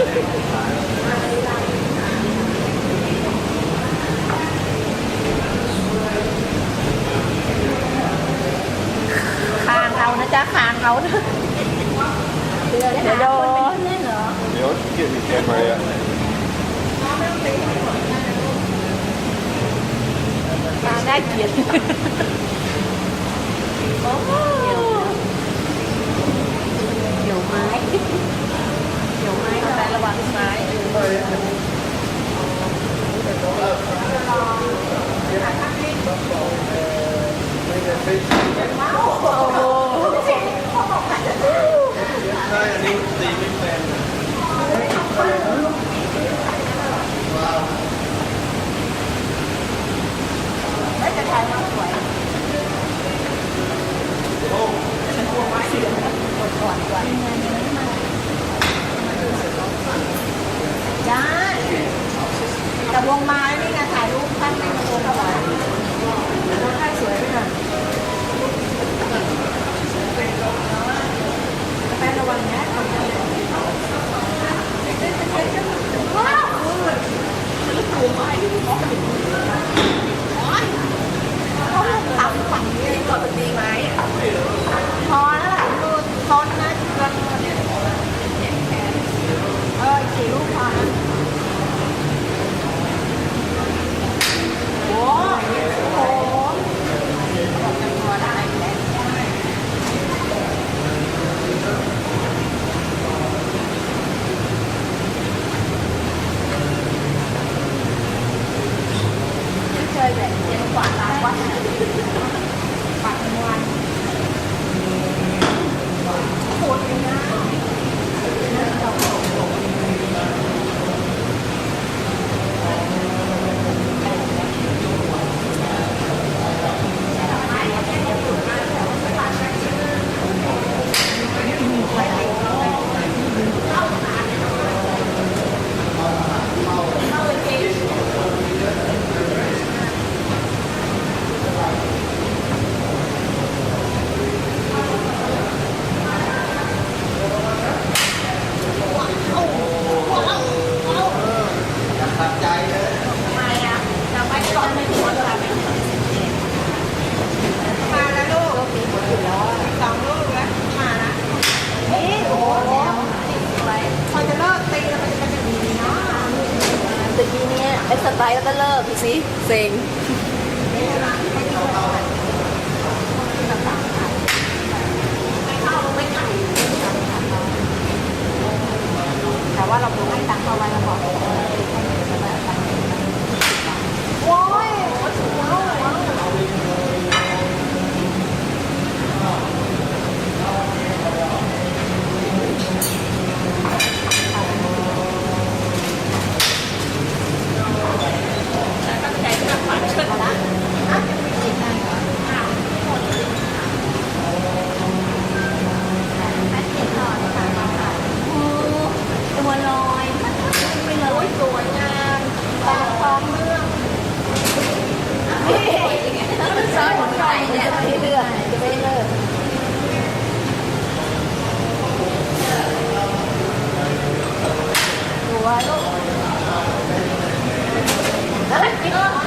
คางเอานะจ๊ะคางเอานะเดี๋ยวโดนเดี๋ยวเกียร์มีเกียร์ไปอ่ะตาได้เกียร์ ใช่อันนี้ตีไม่แฟน ปัดมวนโคตรเลยนะ สไตล์แล้วก็เลิกดูสิเซ็งแต่ว่าเราดูให้ตังค์เขาไว้แล้วบอก Thank you.